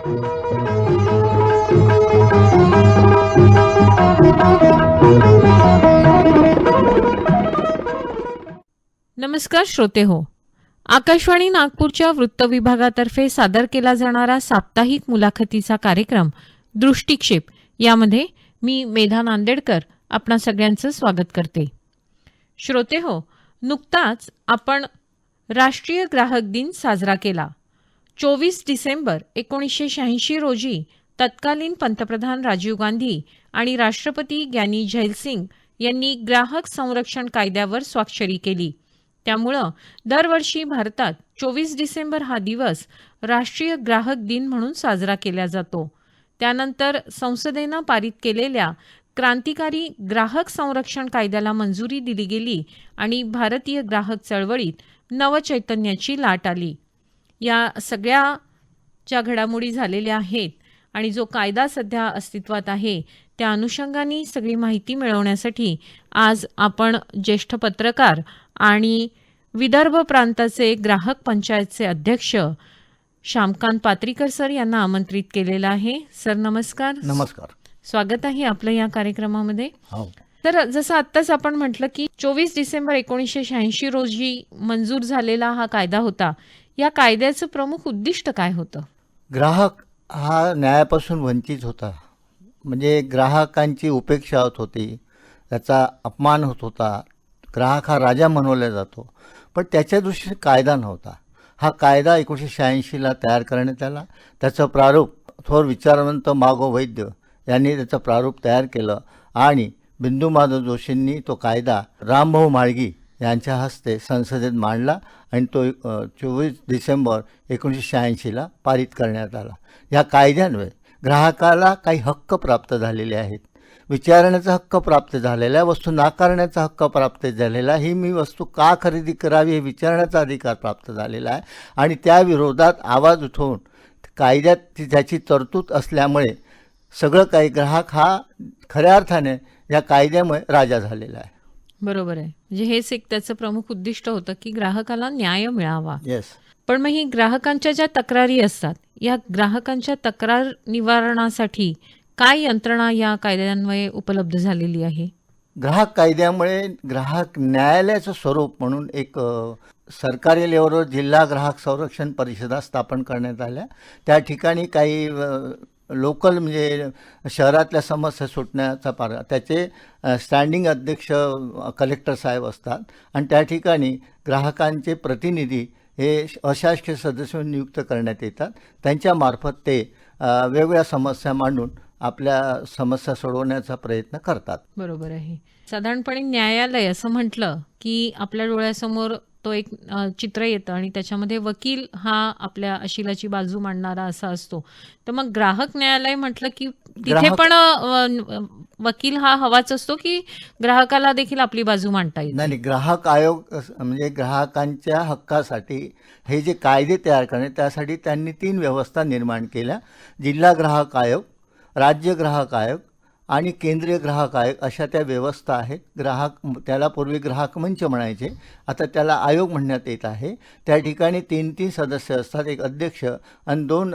नमस्कार श्रोते हो. आकाशवाणी नागपूरच्या वृत्त विभागातर्फे सादर केला जाणारा साप्ताहिक मुलाखतीचा कार्यक्रम दृष्टिक्षेप यामध्ये मी मेधा नांदेडकर आपणा सगळ्यांचं स्वागत करते. श्रोते हो नुकताच आपण राष्ट्रीय ग्राहक दिन साजरा केला. चोवीस डिसेंबर एकोणीसशे शहाऐंशी रोजी तत्कालीन पंतप्रधान राजीव गांधी आणि राष्ट्रपती ग्यानी झैलसिंग यांनी ग्राहक संरक्षण कायद्यावर स्वाक्षरी केली. त्यामुळं दरवर्षी भारतात चोवीस डिसेंबर हा दिवस राष्ट्रीय ग्राहक दिन म्हणून साजरा केला जातो. त्यानंतर संसदेनं पारित केलेल्या क्रांतिकारी ग्राहक संरक्षण कायद्याला मंजुरी दिली गेली आणि भारतीय ग्राहक चळवळीत नवचैतन्याची लाट आली. या सगळ्या ज्या घडामोडी झालेल्या आहेत आणि जो कायदा सध्या अस्तित्वात आहे त्या अनुषंगाने सगळी माहिती मिळवण्यासाठी आज आपण ज्येष्ठ पत्रकार आणि विदर्भ प्रांताचे ग्राहक पंचायतचे अध्यक्ष श्यामकांत पात्रीकर सर यांना आमंत्रित केलेलं आहे. सर नमस्कार. नमस्कार. स्वागत आहे आपलं या कार्यक्रमामध्ये. हो. तर जसं आत्ताच आपण म्हटलं की चोवीस डिसेंबर एकोणीसशे शहाऐंशी रोजी मंजूर झालेला हा कायदा होता. या कायद्याचं प्रमुख उद्दिष्ट काय होतं? ग्राहक हा न्यायापासून वंचित होता. म्हणजे ग्राहकांची उपेक्षा होत होती. त्याचा अपमान होत होता. ग्राहक हा राजा म्हणवला जातो. पण त्याच्या दृष्टीने कायदा नव्हता. हा कायदा एकोणीसशे शहाऐंशीला तयार करण्यात आला. त्याचं प्रारूप थोर विचारवंत मागो वैद्य यांनी त्याचं प्रारूप तयार केलं आणि बिंदू माधव जोशींनी तो कायदा रामभाऊ माळगी यांच्या हस्ते संसदेत मांडला आणि तो चोवीस डिसेंबर एकोणीसशे शहाऐंशीला पारित करण्यात आला. या कायद्यान्वये ग्राहकाला काही हक्क प्राप्त झालेले आहेत. विचारण्याचा हक्क प्राप्त झालेला आहे वस्तू नाकारण्याचा हक्क प्राप्त झालेला आहे ही मी वस्तू का खरेदी करावी हे विचारण्याचा अधिकार प्राप्त झालेला आहे. आणि त्या विरोधात आवाज उठवून कायद्यात ती त्याची तरतूद असल्यामुळे सगळं काही ग्राहक हा खऱ्या अर्थाने या कायद्यामुळे राजा झालेला आहे. बरोबर आहे. म्हणजे हेच एक त्याचं प्रमुख उद्दिष्ट होतं की ग्राहकाला न्याय मिळावा. येस पण मग ही ग्राहकांच्या ज्या तक्रारी असतात या ग्राहकांच्या तक्रार निवारणासाठी काय यंत्रणा या कायद्यान्वये उपलब्ध झालेली आहे? ग्राहक कायद्यामुळे ग्राहक न्यायालयाचं स्वरूप म्हणून एक अ, सरकारी लेवलवर जिल्हा ग्राहक संरक्षण परिषदा स्थापन करण्यात आल्या. त्या ठिकाणी काही अ, लोकल म्हणजे शहरातल्या समस्या सुटण्याचा पार त्याचे स्टँडिंग अध्यक्ष कलेक्टर साहेब असतात. आणि त्या ठिकाणी ग्राहकांचे प्रतिनिधी हे अशासकीय सदस्य नियुक्त करण्यात येतात. त्यांच्यामार्फत ते वेगवेगळ्या समस्या मांडून आपल्या समस्या सोडवण्याचा प्रयत्न करतात. बरोबर आहे. साधारणपणे न्यायालय असं म्हटलं की आपल्या डोळ्यासमोर तो एक चित्र येतं आणि त्याच्यामध्ये वकील हा आपल्या अशिलाची बाजू मांडणारा असा असतो. तर मग ग्राहक न्यायालय म्हटलं की तिथे पण वकील हा हवाच असतो की ग्राहकाला देखील आपली बाजू मांडता येईल नाही ग्राहक आयोग म्हणजे ग्राहकांच्या हक्कासाठी हे जे कायदे तयार करणे त्यासाठी त्यांनी तीन व्यवस्था निर्माण केल्या. जिल्हा ग्राहक आयोग राज्य ग्राहक आयोग आणि केंद्रीय ग्राहक आयोग अशा त्या व्यवस्था आहेत. ग्राहक त्याला पूर्वी ग्राहक मंच म्हणायचे. आता त्याला आयोग म्हणण्यात येत आहे. त्या ठिकाणी तीन तीन सदस्य असतात. एक अध्यक्ष आणि दोन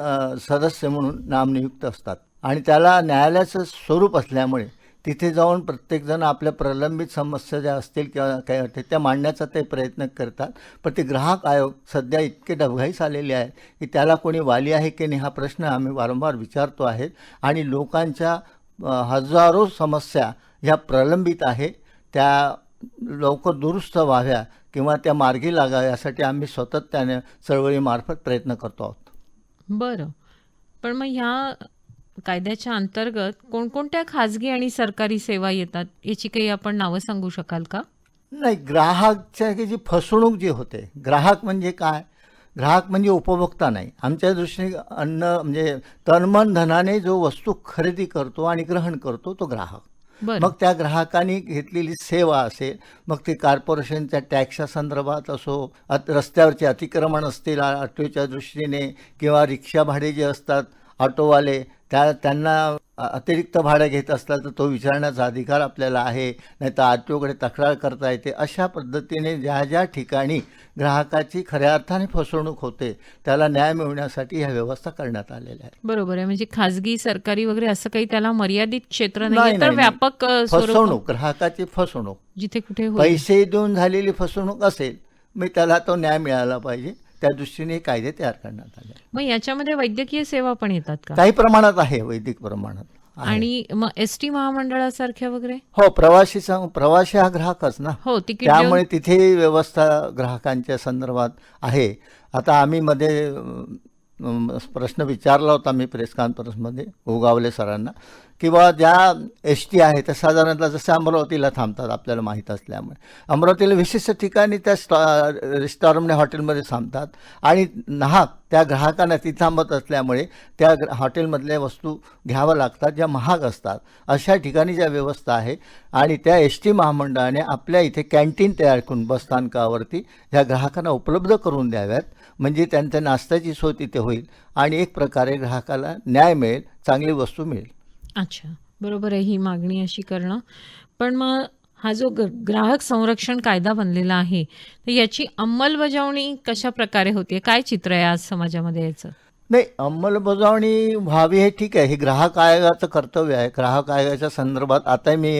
सदस्य म्हणून नामनियुक्त असतात. आणि त्याला न्यायालयाचं स्वरूप असल्यामुळे तिथे जाऊन प्रत्येकजण आपल्या प्रलंबित समस्या ज्या असतील किंवा काय असतील त्या मांडण्याचा ते प्रयत्न करतात. पण ते ग्राहक आयोग सध्या इतके डबघाईस आलेले आहे की त्याला कोणी वाली आहे की नाही हा प्रश्न आम्ही वारंवार विचारतो आहेत आणि लोकांच्या हजारो समस्या ह्या प्रलंबित आहे. त्या लवकर दुरुस्त व्हाव्या किंवा त्या मार्गी लागाव्या यासाठी आम्ही सातत्याने चळवळीमार्फत प्रयत्न करतो आहोत. बरं. पण मग ह्या कायद्याच्या अंतर्गत कोणकोणत्या खाजगी आणि सरकारी सेवा येतात याची काही आपण नावं सांगू शकाल का? नाही ग्राहकच्या की जी फसवणूक जी होते ग्राहक म्हणजे काय? ग्राहक म्हणजे उपभोक्ता नाही. आमच्या दृष्टीने अन्न म्हणजे तनमन धनाने जो वस्तू खरेदी करतो आणि ग्रहण करतो तो ग्राहक. मग त्या ग्राहकांनी घेतलेली सेवा असेल मग ते कॉर्पोरेशनच्या टॅक्सच्या संदर्भात असो रस्त्यावरचे अतिक्रमण असतील ऑटोच्या दृष्टीने किंवा रिक्षा भाडे जे असतात ऑटोवाले त्या त्यांना अतिरिक्त भाडं घेत असला तर तो विचारण्याचा अधिकार आपल्याला आहे. नाही तर आर टी ओकडे तक्रार करता येते. अशा पद्धतीने ज्या ज्या ठिकाणी ग्राहकाची खऱ्या अर्थाने फसवणूक होते त्याला न्याय मिळवण्यासाठी ह्या व्यवस्था करण्यात आलेल्या आहेत. बरोबर आहे. म्हणजे खाजगी सरकारी वगैरे असं काही त्याला मर्यादित क्षेत्र नाही, तर. व्यापक फसवणूक ग्राहकाची फसवणूक. जिथे कुठे पैसे देऊन झालेली फसवणूक असेल मग त्याला तो न्याय मिळाला पाहिजे. त्या दृष्टीने कायदे तयार करण्यात आले. मग याच्यामध्ये वैद्यकीय सेवा पण येतात का? काही प्रमाणात आहे वैदिक प्रमाणात. आणि मग एस टी महामंडळासारख्या वगैरे? हो प्रवाशीचा प्रवासी हा ग्राहकच ना. हो तिकीट त्यामुळे तिथे व्यवस्था ग्राहकांच्या संदर्भात आहे. आता आम्ही मध्ये प्रश्न विचारला होता मी प्रेस कॉन्फरन्समध्ये उगावले सरांना. किंवा ज्या एस टी आहे त्या साधारणतः जसं अमरावतीला थांबतात आपल्याला माहीत असल्यामुळे. अमरावतीला विशिष्ट ठिकाणी त्या स्टॉ रेस्टॉरंट हॉटेलमध्ये थांबतात. आणि नाहक त्या ग्राहकांना ती थांबत असल्यामुळे त्या हॉटेलमधल्या वस्तू घ्याव्या लागतात ज्या महाग असतात. अशा ठिकाणी ज्या व्यवस्था आहे आणि त्या एस टी महामंडळाने आपल्या इथे कॅन्टीन तयार करून बसस्थानकावरती ह्या ग्राहकांना उपलब्ध करून द्याव्यात. म्हणजे त्यांच्या नाश्त्याची सोय तिथे होईल आणि एक प्रकारे ग्राहकाला न्याय मिळेल चांगली वस्तू मिळेल. अच्छा. बरोबर आहे ही मागणी अशी करणं. पण मग हा जो ग- ग्राहक संरक्षण कायदा बनलेला आहे तर याची अंमलबजावणी कशा प्रकारे होते काय चित्र आहे आज समाजामध्ये याचं? नाही अंमलबजावणी व्हावी हे ठीक आहे. हे ग्राहक आयोगाचं कर्तव्य आहे. ग्राहक आयोगाच्या संदर्भात आता मी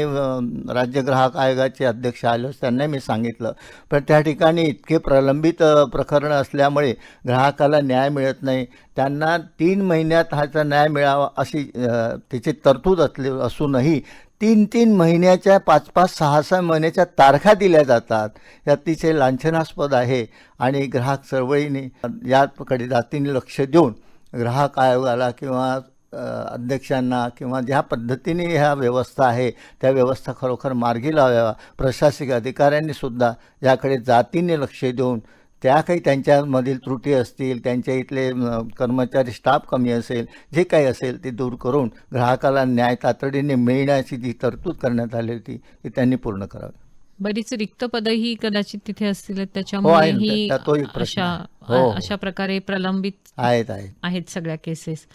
राज्य ग्राहक आयोगाचे अध्यक्ष आलो त्यांना मी सांगितलं. पण त्या ठिकाणी इतके प्रलंबित प्रकरण प्रकरणं असल्यामुळे ग्राहकाला न्याय मिळत नाही. त्यांना तीन महिन्यात ह्याचा न्याय मिळावा अशी त्याची तरतूद असली असूनही तीन तीन महिन्याच्या पाच पाच सहा सहा महिन्याच्या तारखा दिल्या जातात. हे अतिशय लांछनास्पद आहे. आणि ग्राहक चळवळीने याकडे जातीने लक्ष देऊन ग्राहक आयोगाला किंवा अध्यक्षांना किंवा ज्या पद्धतीने ह्या व्यवस्था आहे त्या व्यवस्था खरोखर मार्गी लावाव्या. प्रशासकीय अधिकाऱ्यांनीसुद्धा याकडे जातीने लक्ष देऊन त्या काही त्यांच्यामधील त्रुटी असतील त्यांच्या इथले कर्मचारी स्टाफ कमी असेल जे काही असेल ते दूर करून ग्राहकाला न्याय तातडीने मिळण्याची जी तरतूद करण्यात आली होती ती त्यांनी पूर्ण करावी बरीच रिक्त पदही कदाचित तिथे असतील हो, त्याच्यामुळे. ही अशा. हो, हो. अशा प्रकारे प्रलंबित आहेत आहेत सगळ्या केसेस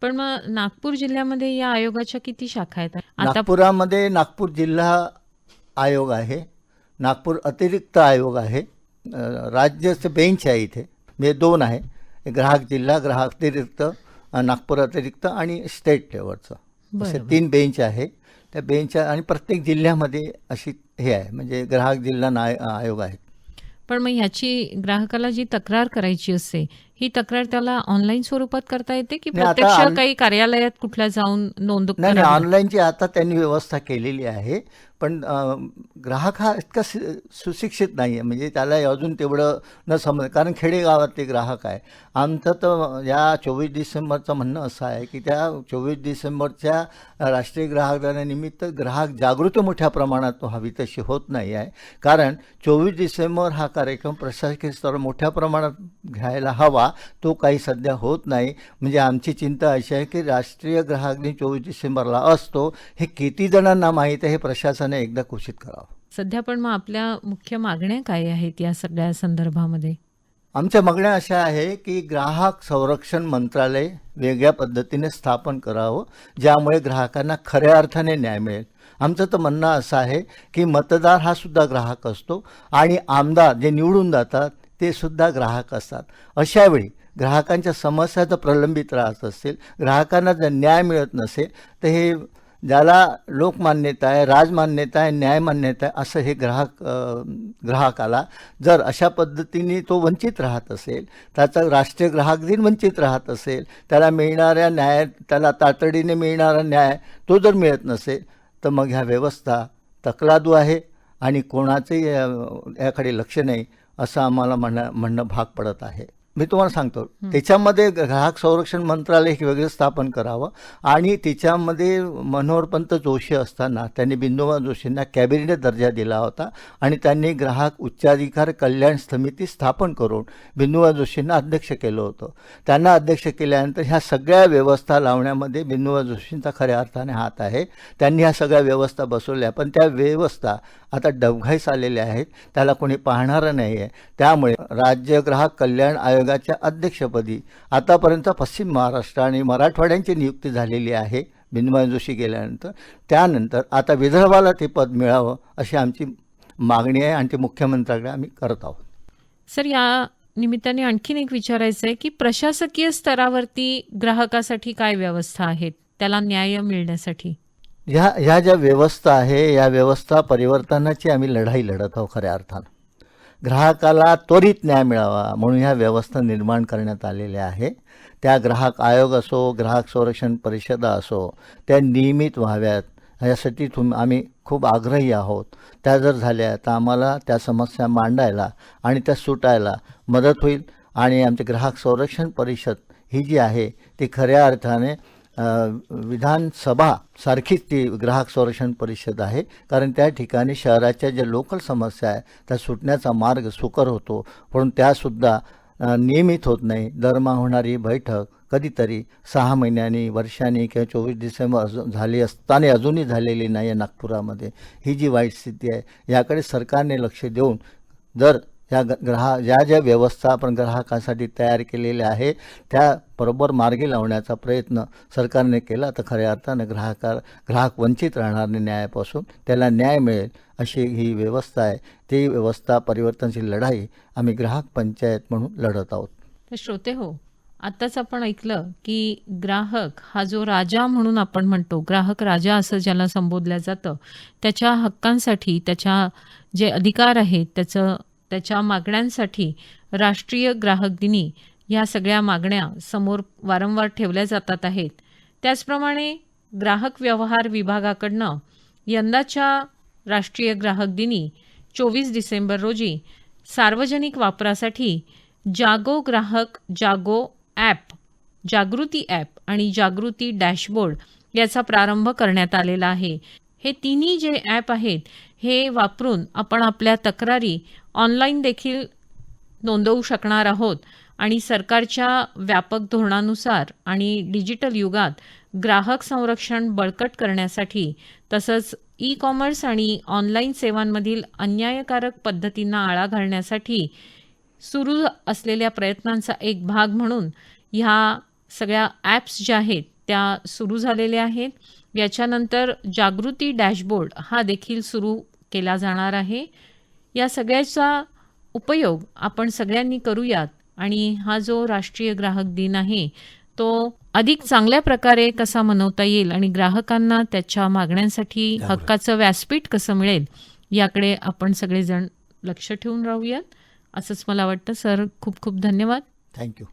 पण मग नागपूर जिल्ह्यामध्ये या आयोगाच्या किती शाखा आहेत नागपुरामध्ये नागपूर जिल्हा आयोग आहे नागपूर अतिरिक्त आयोग आहे राज्याचं बेंच आहे इथे. म्हणजे दोन आहे. ग्राहक जिल्हा ग्राहक अतिरिक्त अ, नागपूर अतिरिक्त आणि स्टेट लेवलचं असे. तीन बेंच आहे. त्या बेंच आणि प्रत्येक जिल्ह्यामध्ये अशी हे आहे. म्हणजे ग्राहक जिल्हा नाय आयोग आहेत पण मग ह्याची ग्राहकाला जी तक्रार करायची असते ही तक्रार त्याला ऑनलाईन स्वरूपात करता येते की नाही, आता प्रत्यक्ष काही कार्यालयात कुठल्या जाऊन नोंद नाही नाही करावी? ऑनलाईनची आता त्यांनी व्यवस्था केलेली आहे पण अ, ग्राहक हा इतका सु- सुशिक्षित नाही आहे म्हणजे त्याला अजून तेवढं न समज कारण खेडेगावातले ग्राहक आहे. आमचं तर या चोवीस डिसेंबरचं म्हणणं असं आहे की त्या चोवीस डिसेंबरच्या राष्ट्रीय ग्राहक दिनानिमित्त ग्राहक जागृती मोठ्या प्रमाणात व्हावी तशी होत नाही आहे. कारण चोवीस डिसेंबर हा कार्यक्रम प्रशासकीय स्तरावर मोठ्या प्रमाणात घ्यायला हवा तो काही सध्या होत नाही. म्हणजे आमची चिंता अशी आहे की राष्ट्रीय ग्राहक दिन चोवीस डिसेंबरला असतो हे किती जणांना माहीत आहे हे प्रशासनाने एकदा घोषित करावं. सध्या पण मग आपल्या मुख्य मागण्या काय आहेत या सगळ्या संदर्भामध्ये? आमच्या मागण्या अशा आहे की ग्राहक संरक्षण मंत्रालय वेगळ्या पद्धतीने स्थापन करावं ज्यामुळे ग्राहकांना खऱ्या अर्थाने न्याय मिळेल. आमचं तर म्हणणं असं आहे की मतदार हा सुद्धा ग्राहक असतो आणि आमदार जे निवडून जातात ते सुद्धा ग्राहक असतात. अशावेळी ग्राहकांच्या समस्या जर प्रलंबित राहत असेल ग्राहकांना जर न्याय मिळत नसेल तर हे ज्याला लोकमान्यता आहे राजमान्यता आहे न्यायमान्यता आहे असं हे ग्राहक ग्राहकाला जर अशा पद्धतीने तो वंचित राहत असेल त्याचा राष्ट्रीय ग्राहक दिन वंचित राहत असेल त्याला मिळणाऱ्या न्याय त्याला तातडीने मिळणारा न्याय तो जर मिळत नसेल तर मग ह्या व्यवस्था तकलादू आहे आणि कोणाचंही याकडे लक्ष नाही. असं आम्हाला म्हण म्हणणं भाग पडत आहे. मी तुम्हाला सांगतो. त्याच्यामध्ये ग्राहक संरक्षण मंत्रालय हे वेगळं स्थापन करावं आणि त्याच्यामध्ये मनोहरपंत जोशी असताना त्यांनी बिंदुमा जोशींना कॅबिनेट दर्जा दिला होता आणि त्यांनी ग्राहक उच्चाधिकार कल्याण समिती स्थापन करून बिंदुमा जोशींना अध्यक्ष केलं होतं. त्यांना अध्यक्ष केल्यानंतर ह्या सगळ्या व्यवस्था लावण्यामध्ये बिंदुमा जोशींचा खऱ्या अर्थाने हात आहे. त्यांनी ह्या सगळ्या व्यवस्था बसवल्या पण त्या व्यवस्था आता डबघाईस आलेल्या आहेत. त्याला कोणी पाहणारं नाही आहे त्यामुळे राज्य ग्राहक कल्याण आयोगाच्या अध्यक्षपदी. आतापर्यंत पश्चिम महाराष्ट्र आणि मराठवाड्यांची नियुक्ती झालेली आहे बिंदुबाई जोशी गेल्यानंतर. त्यानंतर आता विदर्भाला ते पद मिळावं अशी आमची मागणी आहे आणि ते मुख्यमंत्र्याकडे आम्ही करत आहोत. सर या निमित्ताने आणखीन एक विचारायचं आहे की प्रशासकीय स्तरावरती ग्राहकासाठी काय व्यवस्था आहेत? त्याला न्याय मिळण्यासाठी. ह्या ह्या ज्या व्यवस्था आहे या व्यवस्था परिवर्तनाची आम्ही लढाई लढत आहोत खऱ्या अर्थानं. ग्राहकाला त्वरित न्याय मिळावा म्हणून ह्या व्यवस्था निर्माण करण्यात आलेल्या आहे त्या ग्राहक आयोग असो ग्राहक संरक्षण परिषदा असो त्या नियमित व्हाव्यात. यासाठी तुम आम्ही खूप आग्रही आहोत. त्या जर झाल्या तर आम्हाला त्या समस्या मांडायला आणि त्या सुटायला मदत होईल. आणि आमचे ग्राहक संरक्षण परिषद ही जी आहे ती खऱ्या अर्थाने विधानसभा सारखीच ती ग्राहक संरक्षण परिषद आहे. कारण त्या ठिकाणी शहराच्या ज्या लोकल समस्या आहे त्या सुटण्याचा मार्ग सुकर होतो. पण त्यासुद्धा नियमित होत नाही. दरमहा होणारी बैठक कधीतरी सहा महिन्यांनी वर्षांनी किंवा चोवीस डिसेंबर अजून झाली असताना अजूनही झालेली नाही आहे नागपुरामध्ये. ही जी वाईट स्थिती आहे याकडे सरकारने लक्ष देऊन जर या ग- ज्या ज्या व्यवस्था आपण ग्राहकांसाठी तयार केलेल्या आहे त्या बरोबर मार्गी लावण्याचा प्रयत्न सरकारने केला तर खऱ्या अर्थानं ग्राहका ग्राहक वंचित राहणार नाही न्यायापासून. त्याला न्याय मिळेल अशी ही व्यवस्था आहे. ती व्यवस्था परिवर्तनशील लढाई आम्ही ग्राहक पंचायत म्हणून लढत आहोत. तर श्रोते हो आत्ताच आपण ऐकलं की ग्राहक हा जो राजा म्हणून आपण म्हणतो ग्राहक राजा असं ज्याला संबोधलं जातं त्याच्या हक्कांसाठी त्याच्या जे अधिकार आहेत त्याचं त्याच्या मागण्यांसाठी राष्ट्रीय ग्राहक दिनी ह्या सगळ्या मागण्या समोर वारंवार ठेवल्या जातात आहेत. त्याचप्रमाणे ग्राहक व्यवहार विभागाकडनं यंदाच्या राष्ट्रीय ग्राहक दिनी चोवीस डिसेंबर रोजी सार्वजनिक वापरासाठी जागो ग्राहक जागो ॲप जागृती ॲप आणि जागृती डॅशबोर्ड याचा प्रारंभ करण्यात आलेला आहे. हे तिन्ही जे ॲप आहेत हे वापरून आपण आपल्या तक्रारी ऑनलाईन देखील नोंदवू शकणार आहोत. आणि सरकारच्या व्यापक धोरणानुसार आणि डिजिटल युगात ग्राहक संरक्षण बळकट करण्यासाठी तसंच ई कॉमर्स आणि ऑनलाईन सेवांमधील अन्यायकारक पद्धतींना आळा घालण्यासाठी सुरू असलेल्या प्रयत्नांचा एक भाग म्हणून ह्या सगळ्या ॲप्स ज्या आहेत त्या सुरू झालेल्या आहेत. याच्यानंतर जागृती डॅशबोर्ड हा देखील सुरू केला जाणार आहे. या सगळ्याचा उपयोग आपण सगळ्यांनी करूयात. आणि हा जो राष्ट्रीय ग्राहक दिन आहे तो अधिक चांगल्या प्रकारे कसा मनवता येईल आणि ग्राहकांना त्याच्या मागण्यांसाठी हक्काचं व्यासपीठ कसं मिळेल याकडे आपण सगळेजण लक्ष ठेवून राहूयात. असंच मला वाटतं. सर खूप खूप धन्यवाद. थँक्यू